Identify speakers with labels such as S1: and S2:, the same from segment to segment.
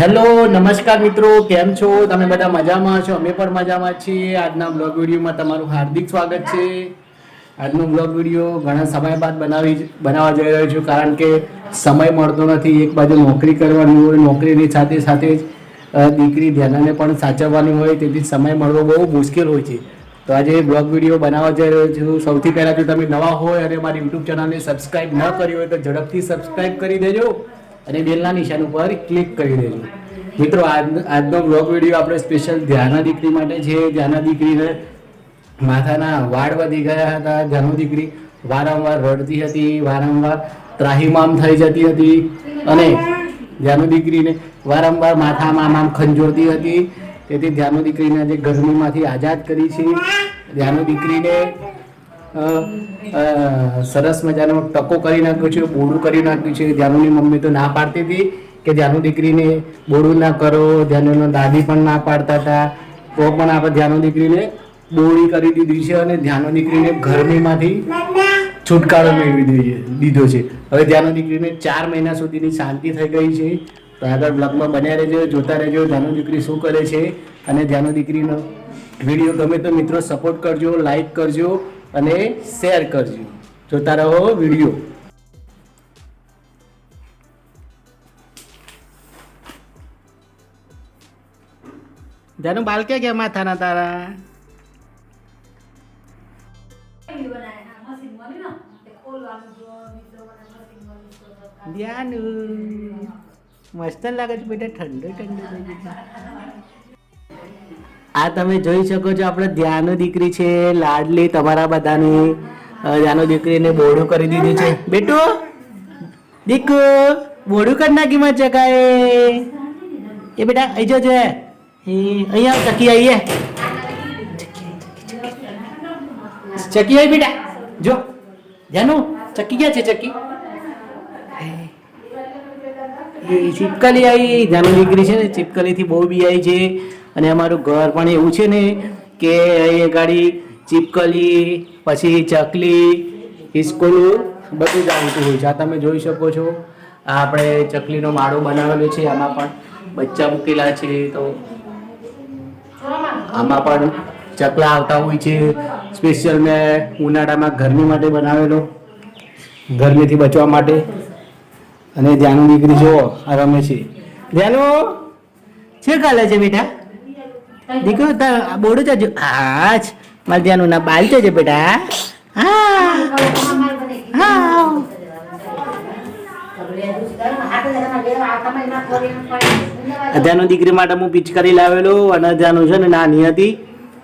S1: Hello, નમસ્કાર મિત્રો, કેમ છો? તમે બધા મજામાં છો? અમે પણ મજામાં છીએ. આજના બ્લોગ વિડીયોમાં તમારું હાર્દિક સ્વાગત છે. આજનો બ્લોગ વીડિયો ઘણા સમય બાદ બનાવી બનાવવા જઈ રહ્યો છું, કારણ કે સમય મળતો નથી. એક બાજુ નોકરી કરવાની હોય, નોકરીની સાથે સાથે જ દીકરી ધ્યાનાને પણ સાચવવાની હોય, તેથી સમય મળવો બહુ મુશ્કેલ હોય છે. તો આજે બ્લોગ વીડિયો બનાવવા જઈ રહ્યો છું. સૌથી પહેલાં જો તમે નવા હોય અને મારી યુટ્યુબ ચેનલને સબસ્ક્રાઈબ ન કરી હોય તો ઝડપથી સબસ્ક્રાઈબ કરી દેજો. અને બેલના નિશાન ઉપર ક્લિક કરી દેજો. મિત્રો, આજ- આજનો બ્લોગ વીડિયો આપણે સ્પેશિયલ ધ્યાના દીકરી માટે છે. ધ્યાના દીકરીને માથાના વાળ વધી ગયા હતા. ધ્યાનો દીકરી વારંવાર રડતી હતી, વારંવાર ત્રાહીમામ થઈ જતી હતી અને ધ્યાનો દીકરીને વારંવાર માથામાં આમ ખંજોરતી હતી. તેથી ધ્યાનો દીકરીને આજે ગરમીમાંથી આઝાદ કરી છે. ધ્યાનો દીકરીને સરસ મજાનો ટકો કરી નાખ્યો છે, બોડું કરી નાખ્યું છે. ધ્યાનુની મમ્મી તો ના પાડતી હતી કે ધ્યાનુ દીકરીને બોડું ના કરો, ધ્યાનુનો દાદી પણ ના પાડતા હતા. તો પણ આપણે ધ્યાનુ દીકરીને બોડી કરી દીધી છે અને ધ્યાનુ દીકરીને ગરમીમાંથી છુટકારો મેળવી દીધો છે. હવે ધ્યાનુ દીકરીને ચાર મહિના સુધીની શાંતિ થઈ ગઈ છે. તો આગળ બ્લોગમાં બન્યા રહેજો, જોતા રહેજો, ધ્યાનુ દીકરી શું કરે છે અને ધ્યાનુ દીકરીનો વીડિયો ગમે તો મિત્રો સપોર્ટ કરજો, લાઈક કરજો. અને શેર કરજો. જોતા રહો વીડિયો જાનું બાલ ક્યાં ગયા માથાના તારા? ધ્યાન મસ્ત લાગે છે, બેટા ઠંડુ ઠંડુ. થઈ ગયો. આ તમે જોઈ શકો છો, આપણે ધ્યાનો દીકરી છે, લાડલી તમારા બધાની. ધ્યાનો દીકરીને બોડું કરી દીધું છે. બેટુ, દીકુ, બોડું કરી નાખી માં ચકાએ. એ બેટા અહીં જો છે અહીંયા ચકી આવીએ ચકી આવી બેટા. જો જાનુ ચકી ક્યાં છે ચકી? ચીપકલી આવી જાનુ દીકરી છે ને, ચીપકલીથી બહુ બી આવી છે. અને અમારું ઘર પણ એવું છે ને કે અહીં ગાડી, ચીપકલી, પછી ચકલી, હિસકોલું બધું જ આવતું હોય છે. આ તમે જોઈ શકો છો. આ આપણે ચકલીનો માળો બનાવેલો છે. આમાં પણ બચ્ચા મૂકેલા છે તો આમાં પણ ચકલા આવતા હોય છે. સ્પેશિયલ મેં ઉનાળામાં ગરમી માટે બનાવેલો. ગરમીથી બચવા માટે. અને ધ્યાનુ દીકરી જુઓ, આ રમે છે. ધ્યાનુ શું ચાલે છે બેટા? તાર બોડું છે આજ મારે ધ્યાનુ ના બાલ છે જે બેટા. હા. હા. અધ્યાનો દીકરી માટે હું પિચકારી લાવેલો અને અધ્યાનો છે ને નાની હતી.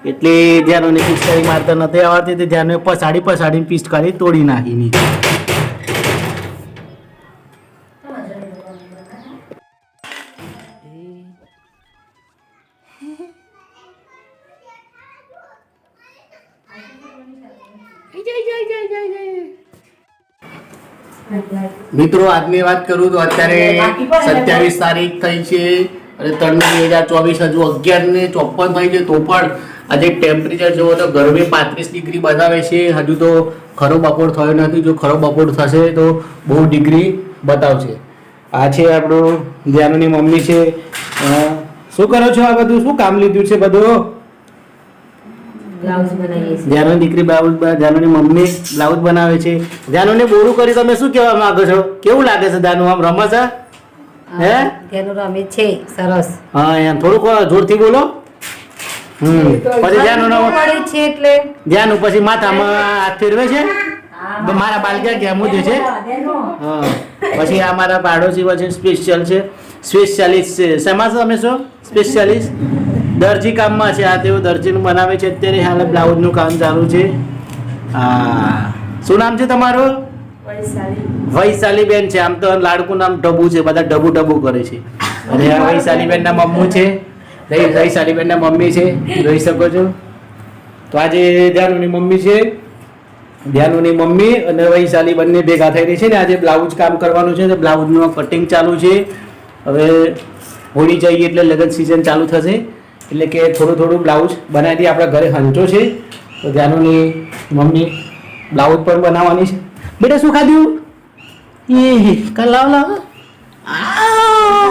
S1: એટલે ધ્યાનુને પિચકારી મારતા નથી આવડતી તે ધ્યાનુ પસાડી પસાડીને પિચકારી તોડી નાખી નીચે મિત્રો આજની વાત કરું તો અત્યારે સત્યાવીસ તારીખ થઈ છે અને ત્રણ બે હજાર ચોવીસ હજુ અગિયાર ને ચોપન થઈ છે તો પણ આજે ટેમ્પરેચર જુઓ તો ગરમી પાંત્રીસ ડિગ્રી બતાવે છે. હજુ તો ખરો બપોર થયો નથી જો ખરો બપોર થશે તો બહુ ડિગ્રી બતાવશે. આ છે આપણું ધ્યાનની મમ્મી છે. શું કરો છો આ બધું? શું કામ લીધું છે બધું? ધ્યાનુ દીકરી બ્લાઉઝ જાનુની મમ્મી બ્લાઉઝ બનાવે છે. ધ્યાનુને બોરું કરી તમે શું કહેવા માંગો છો? કેવું લાગે છે જાનુ આમ રમે છે? હે
S2: જાનુ રમે છે. સરસ.
S1: હા એમ થોડુંક જોરથી બોલો. હમ પછી ધ્યાનુ
S2: પડે છે એટલે.
S1: જાનુ પછી માથામાં હાથ ફેરવે છે? તો મારા બાલકા કેમ ક્યાં છે? હા પછી આ મારા પાડોશી પછી સ્પેશિયલ છે. સ્પેશિયાલિસ્ટ છે. શેમાં છો તમે શું સ્પેશિયાલિસ્ટ દરજી કામમાં છે. આ તેઓ દરજીનું બનાવે છે. અત્યારે હાલ બ્લાઉઝનું કામ ચાલુ છે. હા શું નામ છે તમારું? વૈશાલી. બેન છે. આમ તો લાડકું નામ ડબુ છે. બધા ડબુ ડબુ કરે છે. અને આ વૈશાલી બેન ના મમ્મું છે. વૈશાલી બેન ના મમ્મી છે. જોઈ શકો છો. તો આજે ધ્યાનુની મમ્મી છે. ધ્યાનુની મમ્મી અને વૈશાલી બંને ભેગા થઈને છે ને આજે બ્લાઉઝ કામ કરવાનું છે. ને બ્લાઉઝનું કટિંગ ચાલુ છે. હવે હોળી જઈએ એટલે લગ્ન સિઝન ચાલુ થશે. એટલે કે થોડું થોડું બ્લાઉઝ બનાવી દઈએ. આપણા ઘરે હંચો છે તો જાનુની મમ્મી બ્લાઉઝ પણ બનાવવાની છે. બેટા શું ખાધ્યું એ લાવ લાવ. આ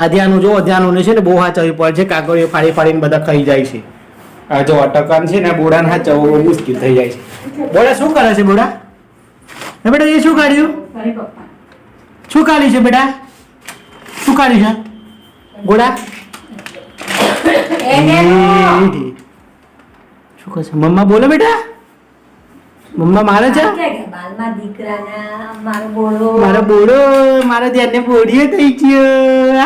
S1: આ ધ્યાનું જો ધ્યાનું છે ને બહુ હાચવી પડે છે. કાગળીઓ ફાડી ફાડીને બધા ખાઈ જાય છે. આ જો અટકાન છે ને બોડાને હાચવવું મુશ્કેલ થઈ જાય છે. બોડા શું કરે છે બોડા? હે બેટા એ શું કાઢ્યું? શું કાઢ્યું છે બેટા? શું કાઢ્યું છે? બોડા? શું કહે મમ્મા બોલો બેટા? મમ્મા મારે છે?
S2: મારો
S1: બોડો મારો ધ્યાનને બોડીએ થઈ ગયો.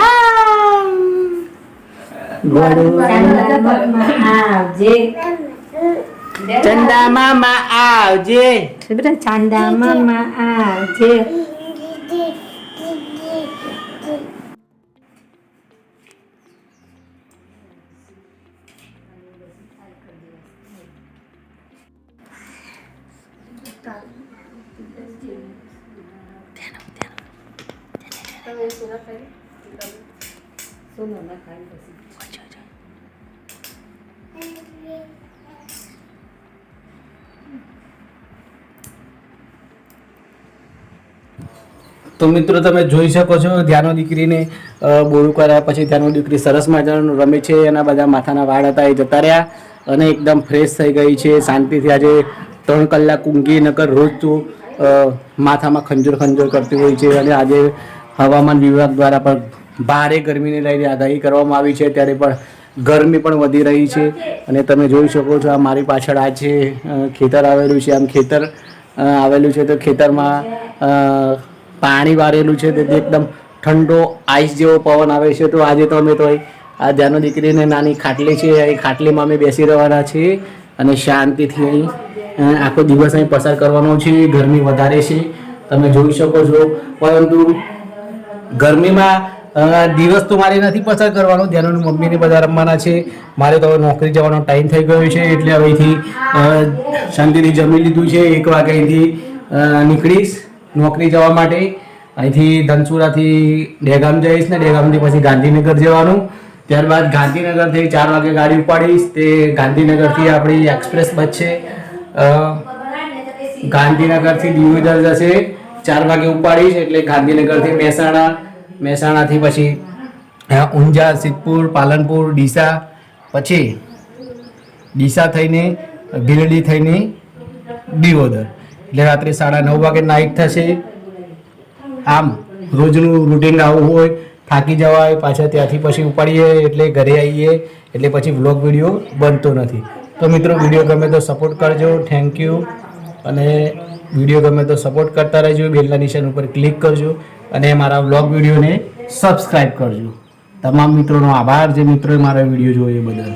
S1: ચંદા મામા આવજે
S2: ચંદા મામા આવજે.
S1: તો મિત્રો તમે જોઈ શકો છો ધ્યાનો દીકરીને બોરું કર્યા પછી ધ્યાનો દીકરી સરસ મજાનું રમે છે, એના બધા માથાના વાળ હતા, એ જતા રહ્યા અને એકદમ ફ્રેશ થઈ ગઈ છે, શાંતિથી આજે ત્રણ કલાક ઊંઘી નકર રોજ તો માથામાં ખંજોર ખંજોર કરતી હોય છે અને આજે હવામાન વિભાગ દ્વારા પણ ભારે ગરમીને લઈને આગાહી કરવામાં આવી છે. ત્યારે પણ ગરમી પણ વધી રહી છે અને તમે જોઈ શકો છો આ મારી પાછળ આ છે ખેતર આવેલું છે, આમ ખેતર આવેલું છે તો ખેતરમાં પાણી વારેલું છે તેથી એકદમ ઠંડો આઈસ જેવો પવન આવે છે. તો આજે તો અમે તો આ ધ્યાનો દીકરીને નાની ખાટલી છે એ ખાટલીમાં અમે બેસી રહેવાના છીએ અને શાંતિથી અહીં આખો દિવસ અહીં પસાર કરવાનો છે, ગરમી વધારે છે, તમે જોઈ શકો છો. પરંતુ ગરમીમાં દિવસ તો મારે નથી પસાર કરવાનો, ધ્યાન મમ્મીને બધા રમવાના છે. મારે તો હવે નોકરી જવાનો ટાઈમ થઈ ગયો છે, એટલે અહીંથી શાંતિથી જમી લીધું છે. એક વાગે અહીંથી નીકળીશ નોકરી જવા માટે. અહીંથી ધનસુરાથી ડેગામ જઈશ ને ડેગામથી પછી ગાંધીનગર જવાનું. ત્યારબાદ ગાંધીનગરથી ચાર વાગે ગાડી ઉપાડીશ. તે ગાંધીનગરથી આપણી એક્સપ્રેસ બસ છે. ગાંધીનગરથી દિયોદર જશે. ચાર વાગે ઉપાડીશ એટલે ગાંધીનગરથી મહેસાણા, મહેસાણાથી પછી ઊંઝા, સિદ્ધપુર, પાલનપુર, ડીસા, પછી ડીસા થઈને, ગીરડી થઈને દિયોદર એટલે રાત્રે સાડા નવ વાગે નાઇટ થશે. આમ રોજનું રૂટીન આવું હોય, થાકી જવાય, પાછા ત્યાંથી પછી ઉપાડીએ, એટલે ઘરે આવીએ, એટલે પછી વ્લોગ વીડિયો બનતો નથી. તો મિત્રો વીડિયો ગમે તો સપોર્ટ કરજો. થેન્ક યુ અને વીડિયો ગમે તો સપોર્ટ કરતા રહેજો. બેલના નિશાન ઉપર ક્લિક કરજો. અને મારા વ્લોગ વિડીયોને સબસ્ક્રાઈબ કરજો. તમામ મિત્રોનો આભાર. જે મિત્રોએ મારા વીડિયો જોયો એ બદલ.